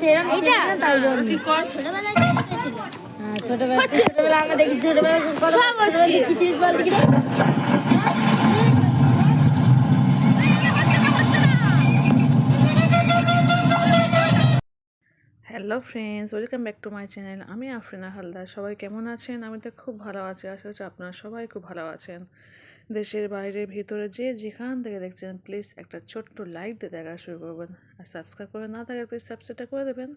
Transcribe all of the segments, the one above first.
সেরম এইটা? তাই জন্য। ছোটবেলায় দেখেছিল হ্যাঁ, ছোটবেলা ছোটবেলা আমরা দেখি ছোটবেলা সব হচ্ছে। খিচুড়ি বল দেখি। Hello friends welcome back to my channel আমি আফরিনা হালদার সবাই কেমন আছেন? আমি তো খুব ভালো আছি আশা করছি আপনারা সবাই খুব ভালো আছেন। দেশের বাইরে, ভিতরে যে যেখান থেকে দেখছেন প্লিজ একটা ছোট্ট লাইক দিয়ে দেখা শুরু করবেন। আর সাবস্ক্রাইব করে না থাকে প্লিজ সাবস্ক্রাইবটা করে দেবেন।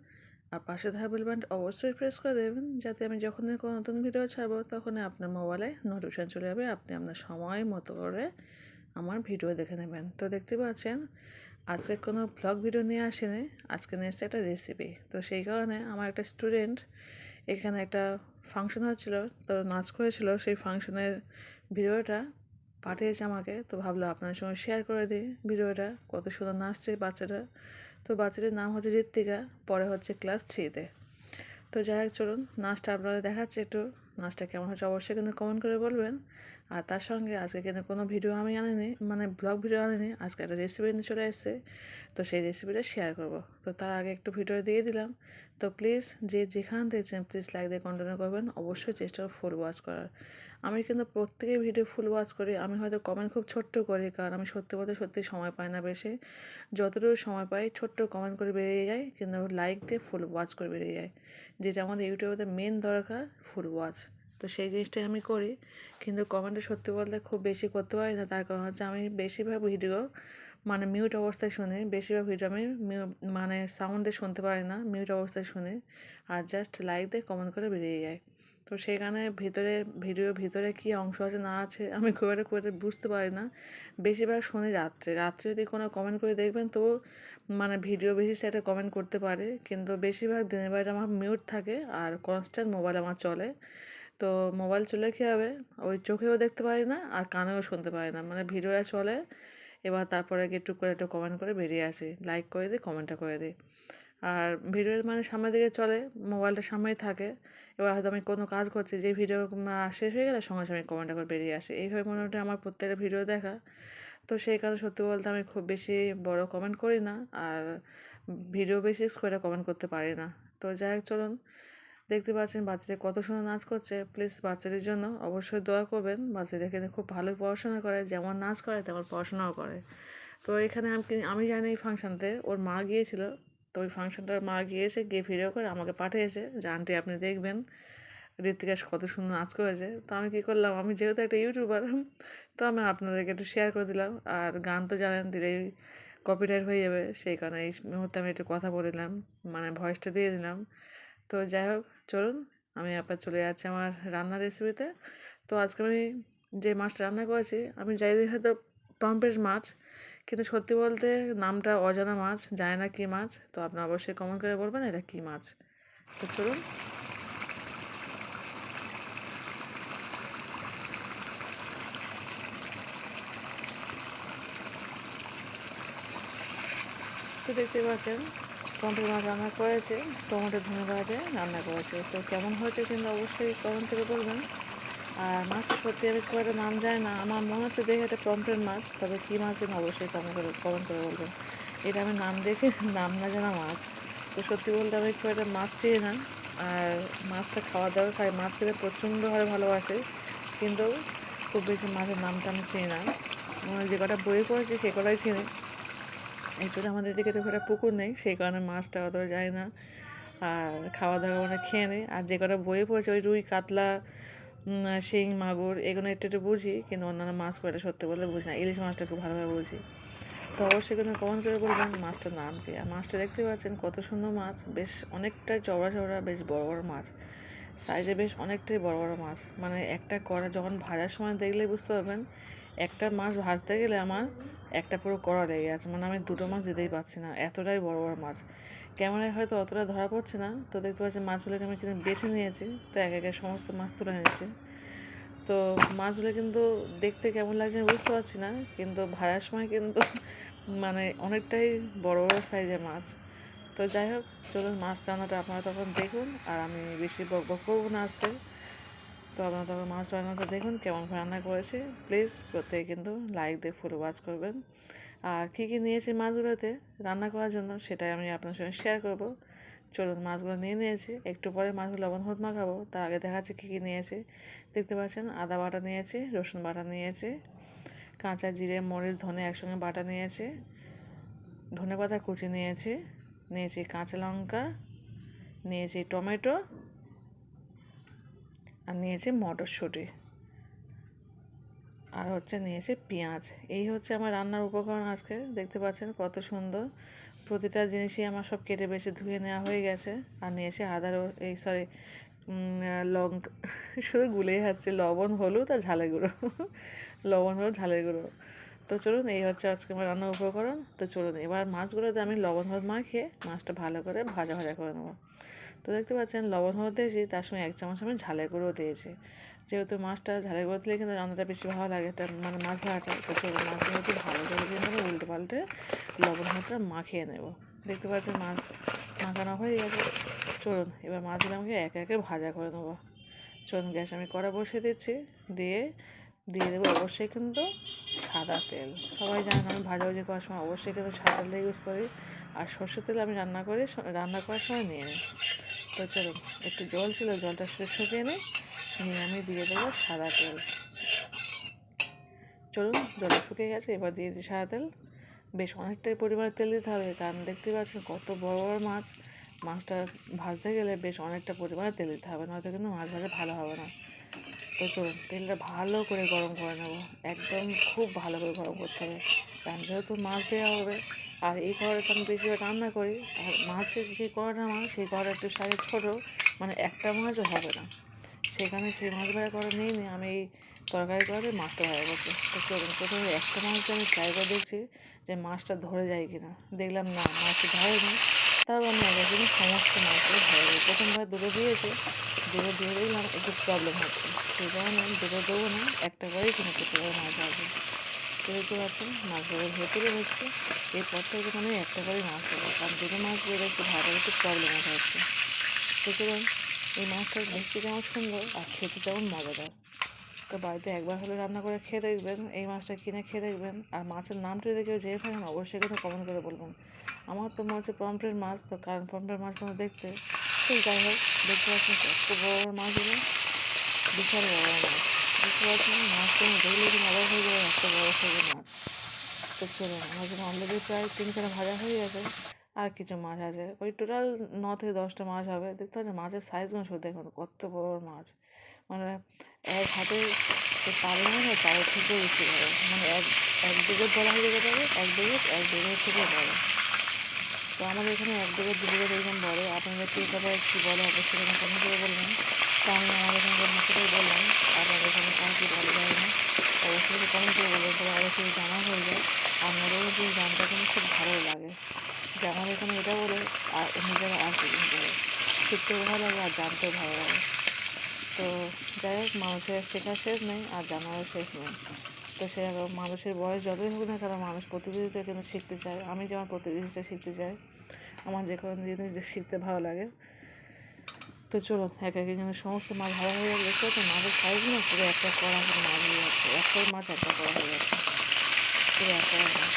আর পাশে থাকা বেল বাটন অবশ্যই প্রেস করে দেবেন, যাতে আমি যখনই কোনো নতুন ভিডিও ছাড়বো, তখনই আপনার মোবাইলে নোটিফিকেশান চলে যাবে। আপনি আপনার সময় মতো করে আমার ভিডিও দেখে নেবেন। তো দেখতে পাচ্ছেন, আজকে কোনো ব্লগ ভিডিও নিয়ে আসেনি। আজকে নিয়ে এসেছে একটা রেসিপি তো সেই কারণে আমার একটা স্টুডেন্ট এখানে একটা ফাংশন হচ্ছিল, তো নাচ করেছিল। সেই ফাংশনের ভিডিওটা পাঠিয়েছে আমাকে, তো ভাবলো আপনার সঙ্গে শেয়ার করে দিই ভিডিওটা। কত সুন্দর নাচছে বাচ্চাটা। তো বাচ্চাটির নাম হচ্ছে ঋত্বিকা, পরে হচ্ছে ক্লাস থ্রিতে তো। যাই হোক, চলুন, নাচটা আপনারা দেখাচ্ছে একটু। নাচটা কেমন হচ্ছে অবশ্যই কিন্তু কমেন্ট করে বলবেন। আর তার সঙ্গে আজকে কিন্তু কোনো ভিডিও আমি আনিনি মানে ব্লগ ভিডিও আনিনি, আজকে একটা রেসিপি নিয়ে চলে এসেছে। তো সেই রেসিপিটা শেয়ার করব। তো তার আগে একটু ভিডিও দিয়ে দিলাম। তো প্লিজ যে যেখান দেখছেন প্লিজ লাইক দিয়ে কন্টিনিউ করবেন। অবশ্যই চেষ্টা করব ফুল ওয়াচ করার। আমি কিন্তু প্রত্যেকেই ভিডিও ফুল ওয়াচ করি। আমি হয়তো কমেন্ট খুব ছোট্ট করি, কারণ আমি সত্যি বলতে সত্যি সময় পাই না বেশি। যতটুকু সময় পাই, ছোট্ট কমেন্ট করে বেরিয়ে যায় কিন্তু লাইক দিয়ে ফুল ওয়াচ করে বেরিয়ে যায় যেটা আমাদের ইউটিউবে মেন দরকার ফুল ওয়াচ তো সেই জিনিসটাই আমি করি। কিন্তু কমেন্টে সত্যি বলতে খুব বেশি করতে পারি না। তার কারণ হচ্ছে আমি বেশিরভাগ ভিডিও মানে মিউট অবস্থায় শুনি। বেশিরভাগ ভিডিও আমি মানে সাউন্ডে শুনতে পারি না মিউট অবস্থায় শুনি। আর জাস্ট লাইক দিয়ে কমেন্ট করে বেরিয়ে যায় তো সেখানে ভিতরে ভিডিওর ভিতরে কী অংশ আছে না আছে আমি খুব একটা খুব একটা বুঝতে পারি না। বেশিরভাগ শুনি রাত্রে। রাত্রে যদি কোনো কমেন্ট করে দেখবেন তো মানে ভিডিও বেশি সেটা কমেন্ট করতে পারে। কিন্তু বেশিরভাগ দিনের বেলাটা আমার মিউট থাকে আর কনস্ট্যান্ট মোবাইল আমার চলে। তো মোবাইল চলে কী হবে ওই চোখেও দেখতে পারি না আর কানেও শুনতে পারি না। মানে ভিডিওটা চলে, এবার তারপরে গিয়ে একটু করে একটু কমেন্ট করে বেরিয়ে আসি। লাইক করে দিই কমেন্টটা করে দিই। আর ভিডিওর মানে সামনের দিকে চলে, মোবাইলটা সামনেই থাকে। এবার হয়তো আমি কোনো কাজ করছি, যে ভিডিও শেষ হয়ে গেলে সঙ্গে সঙ্গে কমেন্টটা করে বেরিয়ে আসে। এইভাবে মনে মোটামুটি আমার প্রত্যেকটা ভিডিও দেখা। তো সেই কারণে সত্যি বলতে আমি খুব বেশি বড় কমেন্ট করি না আর ভিডিও বেসিস করে কমেন্ট করতে পারি না। তো যাই হোক, চলুন। দেখতে পাচ্ছেন বাচ্চারা কত সুন্দর নাচ করছে। প্লিজ বাচ্চাদের জন্য অবশ্যই দোয়া করবেন। বাচ্চারা এখানে খুব ভালোই পড়াশোনা করে, যেমন নাচ করে, তেমন পড়াশোনাও করে। তো এখানে আমি আমি জানি এই ফাংশানতে ওর মা গিয়েছিল। তো ওই ফাংশনটার মা গিয়েছে গিয়ে ভিডিও করে আমাকে পাঠিয়েছে যে আপনি দেখবেন ঋতিকাস কত সুন্দর নাচ করেছে। তো আমি কী করলাম, আমি যেহেতু একটা ইউটিউবার তো আমি আপনাদেরকে একটু শেয়ার করে দিলাম। আর গান তো জানেন, দিলেই কপিরাইট হয়ে যাবে। সেই কারণে এই মুহূর্তে আমি একটু কথা বলিলাম মানে ভয়েসটা দিয়ে দিলাম। তো যাই হোক, চলুন। আমি আপনার চলে যাচ্ছি আমার রান্নার রেসিপিতে তো আজকে আমি যে মাছটা রান্না করেছি, আমি যাই হয়তো পম্পের মাছ, কিন্তু সত্যি বলতে নামটা অজানা মাছ, জানি না কী মাছ, তো আপনি অবশ্যই কমেন্ট করে বলবেন এটা কী মাছ। তো চলুন। তো দেখতে পাচ্ছেন টমেটো মাছ রান্না করেছে, টমেটো ধনে দিয়ে রান্না করেছে। তো কেমন হয়েছে কিন্তু অবশ্যই কমেন্ট থেকে বলবেন। আর মাছটা সত্যি আমি খুব একটা নাম যায় না, আমার মনে হচ্ছে দেখে একটা পম্পের মাছ, তবে কী মাছ যেন অবশ্যই কমেন্ট করে কমেন্ট করে বলবেন। এটা আমি নাম দেখে, নাম না জানা মাছ। তো সত্যি বলতে আমি খুব একটা মাছ চিনি না, আর মাছটা খাওয়া দাওয়া খাই মাছ খেতে প্রচণ্ডভাবে ভালোবাসে। কিন্তু খুব বেশি মাছের নামটা আমি চিনি না। মানে যে কটা বই পড়েছি সে কটাই চিনি। একটু আমাদের দিকে তো একটা পুকুর নেই, সেই কারণে মাছটা অত যায় না। আর খাওয়া দাওয়া মানে খেয়ে নেই। আর যে কটা বইয়ে পড়েছে, ওই রুই, কাতলা শিং, মাগুর, এগুলো একটু একটু বুঝি, কিন্তু অন্যান্য মাছ কয়টা সত্যি বলে বুঝি না। ইলিশ মাছটা খুব ভালোভাবে বুঝি। তো অবশ্যই কিন্তু কমেন্ট করে বলবেন মাছটার নাম কি। আর মাছটা দেখতে পাচ্ছেন কত সুন্দর মাছ। বেশ অনেকটাই চওড়া চওড়া, বেশ বড় বড় মাছ। সাইজে বেশ অনেকটাই বড় বড় মাছ। মানে একটা কড়া যখন ভাজার সময় দেখলেই বুঝতে পারবেন, একটা মাছ ভাজতে গেলে আমার একটা পুরো কড়া লেগে আছে। মানে আমি দুটো মাছ দিতেই পারছি না। এতটাই বড় বড় মাছ। ক্যামেরায় হয়তো অতটা ধরা পড়ছে না। তো দেখতে পাচ্ছি মাছগুলোকে আমি কিন্তু বেছে নিয়েছি। তো এক একে সমস্ত মাছ তুলে নিয়েছি। তো মাছগুলো কিন্তু দেখতে কেমন লাগছে আমি বুঝতে পারছি না। কিন্তু ভাজার সময় কিন্তু মানে অনেকটাই বড় বড় সাইজের মাছ। তো যাই হোক, চলুন মাছ রান্নাটা আপনারা তখন দেখুন। আর আমি বেশি বক বক করব না আজকে। তো আপনারা তখন মাছ রান্নাটা দেখুন, কেমন রান্না করেছি। প্লিজ প্রত্যেকে কিন্তু লাইক দিয়ে ফুল ওয়াচ করবেন। আর কী কী নিয়েছি মাছগুলোতে রান্না করার জন্য সেটাই আমি আপনার সঙ্গে শেয়ার করব। চলুন মাছগুলো নিয়ে নিয়েছি। একটু পরে মাছগুলো লবণ হলুদ মাখাবো। তার আগে দেখাচ্ছি কী কী নিয়েছি। দেখতে পাচ্ছেন, আদা বাটা নিয়েছি, রসুন বাটা নিয়েছি, কাঁচা জিরে, মরিচ, ধনে একসঙ্গে বাটা নিয়েছি, ধনে পাতা কুচি নিয়েছি নিয়েছি কাঁচা লঙ্কা, নিয়েছি টমেটো আর নিয়েছি মটরশুঁটি। আর হচ্ছে নিয়েছি পেঁয়াজ। এই হচ্ছে আমার রান্নার উপকরণ আজকে। দেখতে পাচ্ছেন কত সুন্দর। প্রতিটা জিনিসই আমার সব কেটে বেছে ধুয়ে নেওয়া হয়ে গেছে। আর নিয়েছি আদা এই সরি লঙ্কা শুধু গুলেই যাচ্ছে। লবণ, হলুদ আর ঝালের গুঁড়ো। লবণ, হলুদ, ঝালের গুঁড়ো। তো চলুন, এই হচ্ছে আজকে আমার রান্নার উপকরণ। তো চলুন, এবার মাছগুলোতে আমি লবণ, হলুদ মাখিয়ে মাছটা ভালো করে ভাজা ভাজা করে নেব। তো দেখতে পাচ্ছেন লবণ, হলুদ দিয়েছি তার সঙ্গে এক চামচ আমি ঝালের গুঁড়ো দিয়েছি। যেহেতু মাছটা ঝালের গুঁড়ো দিলে কিন্তু রান্নাটা বেশি ভালো লাগে, তার মানে মাছ ভাড়াটা তো মাছগুলো একটু ভালো করে দিয়ে নেব উল্টে পাল্টে লবণ, হলুদটা মাখিয়ে নেব। দেখতে পাচ্ছেন মাছ মাখানো হয়ে গেছে। চলুন, এবার মাছগুলো আমাকে একে একে ভাজা করে নেব। চলুন, গ্যাস আমি কড়া বসিয়ে দিচ্ছি। দিয়ে দিয়ে দেবো অবশ্যই কিন্তু সাদা তেল। সবাই জানেন আমি ভাজাভুজি করার সময় অবশ্যই কিন্তু সাদা তেল ইউজ করি। আর সর্ষের তেল আমি রান্না করি, রান্না করার সময় নিয়ে নিই। তো চলুন একটু জল ছিল, জলটা শুকিয়ে নিই নিয়ে আমি দিয়ে দেবো সাদা তেল। চলুন, জলটা শুকিয়ে গেছে, এবার দিয়ে দিই সাদা তেল। বেশ অনেকটাই পরিমাণে তেল দিতে হবে, কারণ দেখতে পাচ্ছেন কত বড় বড় মাছ। মাছটা ভাজতে গেলে বেশ অনেকটা পরিমাণে তেল দিতে হবে, নয়তো কিন্তু মাছ ভাজা ভালো হবে না। তো চলুন, তেলটা ভালো করে গরম করে নেব। একদম খুব ভালো করে গরম করতে হবে। কারণ যেহেতু মাছ দেওয়া হবে, আর এই কড়াইটা আমি বেশিরভাগ রান্না করি, আর মাছের যে কড়াটা আমার, সেই কড়াটা একটু সাইজ ছোটো মানে একটা মাছও হবে না। সেখানে সেই মাছ ভাজা করে নিয়ে নিয়ে আমি এই তরকারি করে মাছটা ভাজা করছি। তো চলুন, প্রথমে একটা মাছ আমি ট্রাই করে দেখছি যে মাছটা ধরে যায় কিনা। দেখলাম না মাছটা ধরে না। তারপর আমি আগে কিন্তু সমস্ত মাছগুলো ধরে প্রথমবার দুটো দিয়েছে দুটো দিয়ে দেখলাম একটু প্রবলেম হচ্ছে। কারণে আমি দুটো দেবো না, একটা করেই কিনে করতে পারে মাছ তো দেখতে পাচ্ছেন মাছগুলো ভেতরে হচ্ছে, এরপর থেকে আমি একটা করেই মাছ দেবো কারণ দুটো মাছ দিয়ে একটু ভাজার একটু প্রবলেম হচ্ছে সুতরাং এই মাছটা দেখতে যেমন সুন্দর আর খেতে তেমন মজাদার। তো বাড়িতে একবার হলে রান্না করে খেয়ে দেখবেন, এই মাছটা কিনে খেয়ে দেখবেন, আর মাছের নামটা যদি কেউ জেনে থাকেন, অবশ্যই কিন্তু কমেন্ট করে বলবেন। আমার তো মনে হচ্ছে পম্পলেট মাছ, তো কারণ পম্পলেট মাছ কোনো দেখতে সেই যাই হোক, দেখতে পাচ্ছেন কত বড় বড় মাছগুলো বিশাল বড় বড় মাছ দেখতে পাচ্ছেন মাছ কোনো দেখলে কিন্তু অবাক হয়ে যাবে এত বড় সাইজের মাছ তো চলুন আমাদের অলরেডি প্রায় চার ভাজা হয়ে গেছে আর কিছু মাছ আছে ওই টোটাল ন থেকে দশটা মাছ হবে দেখতে পাচ্ছেন মাছের সাইজ সাইজগুলো শুধু দেখুন কত বড় বড় মাছ মানে এক হাতে পারে না তার থেকে বেশি বড় মানে এক এক দিকে বলা হয়ে যেতে পারে এক দিকে এক দিকে থেকে বড় তো আমাদের এখানে এক দিকে দু দিকে এরকম বড় আপনাদের কে কী বলে, অবশ্যই কমেন্ট করে বলবেন। আমি আমাদের এখানে মুখেটাই বললাম, আপনাদের এখানে কার কী বলে যায় না। অবশ্যই কমেন্ট বলবেন, তাহলে অবশ্যই জানা হয়ে যায়। আপনাদেরও যে গানটা কিন্তু খুব ভালো লাগে। যে আমাদের এখানে এটা বলে, আর নিজেরা আর কি কিন্তু শিখতেও ভালো লাগে আর জানতেও ভালো লাগে। তো যাই হোক, মানুষের শেখার শেষ নেই, আর জানারও শেষ নেই। তো সেরকম মানুষের বয়স যতই হোক না কেন, মানুষ প্রতিদিনটা কিন্তু শিখতে চায়। আমি যেমন প্রতি জিনিসটা শিখতে চাই, আমার যে কোনো জিনিস শিখতে ভালো লাগে তো চলো এক এক জনের সমস্ত মাছ ভালো হয়ে দেখতে পাচ্ছি মাছের সাইজ না পুরো একটা কড়া করে মাছ হয়ে যাচ্ছে একটাই মাছ একটা কড়া হয়ে যাচ্ছে, পুরো একটা মাছ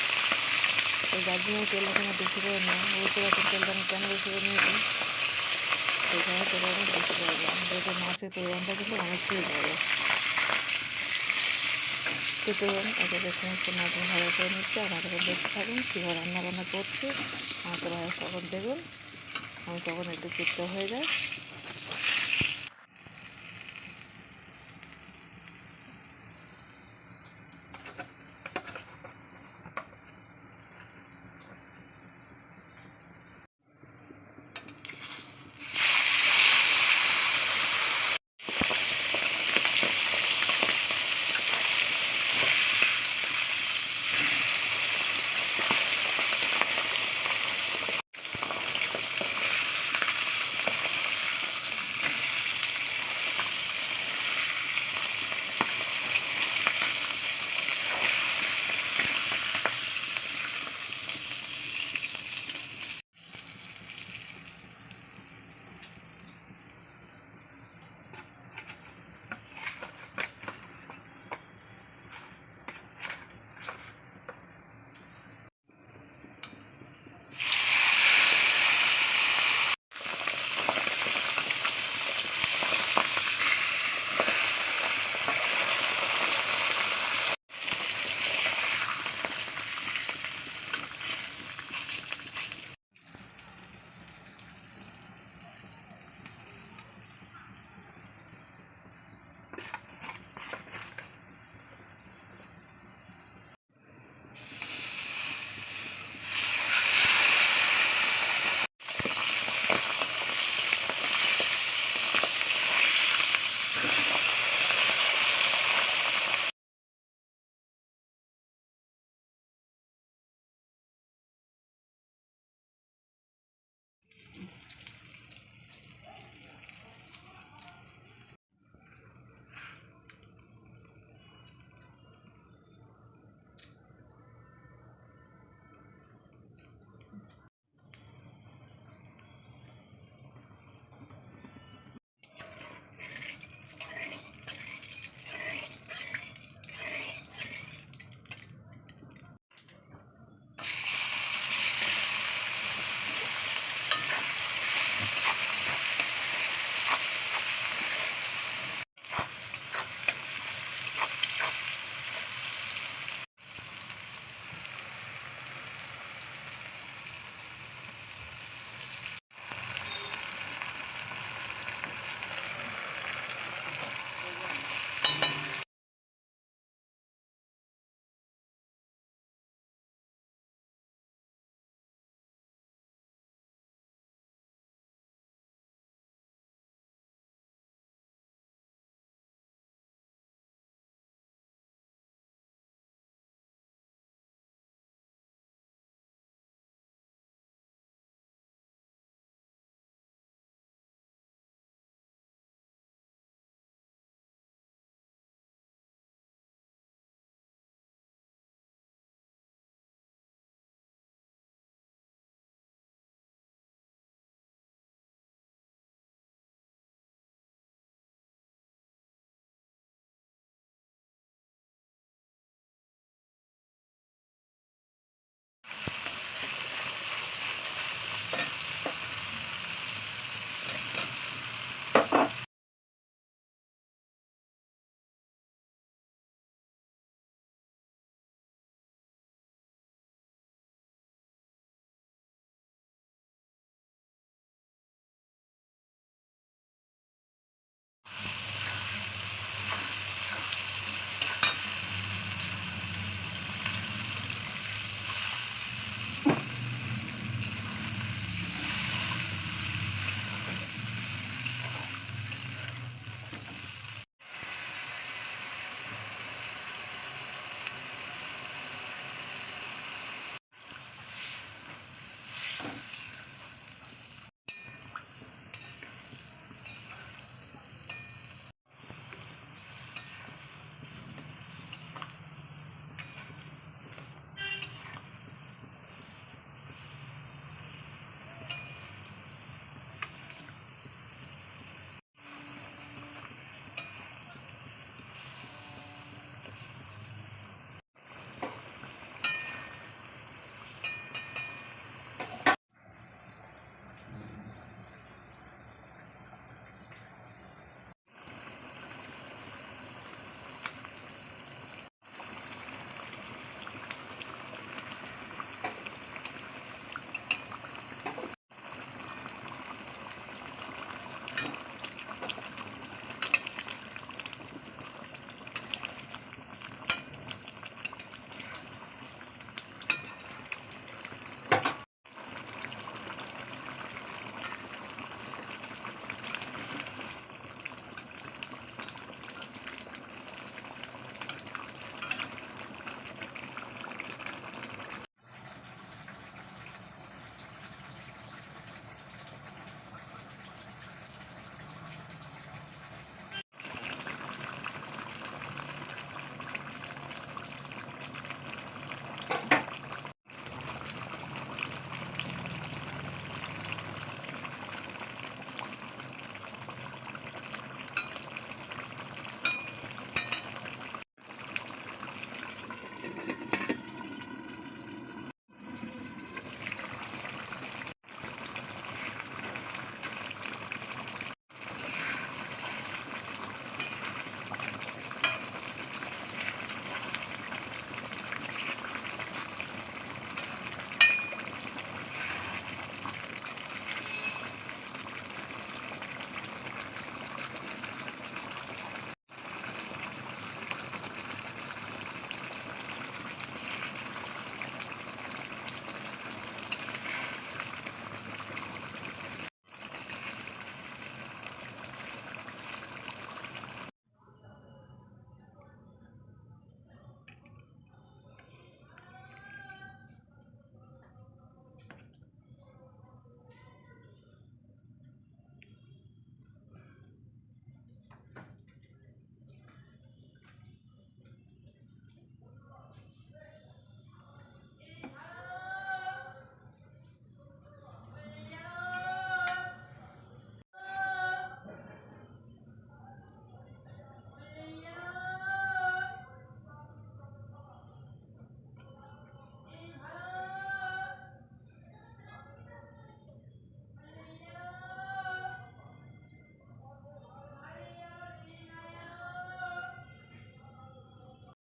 তো যার জন্য তেলটা কেন বেশি করে নেয় বুঝতে পারছেন তেলটা আমি কেন বেশি করে নিয়েছি? সেখানে তেলটা আমি বেশি করে দিলাম, যেহেতু মাছের পরিমাণটা কিন্তু অনেকটাই বড় তো চলুন এটাকে সমস্ত মাছ ভালো করে নিচ্ছি আপনারা দেখতে থাকুন, কীভাবে রান্না বান্না করছি, আমাকে ভালো তখন দেখুন। আমি তখন একটু চুপটা হয়ে যায়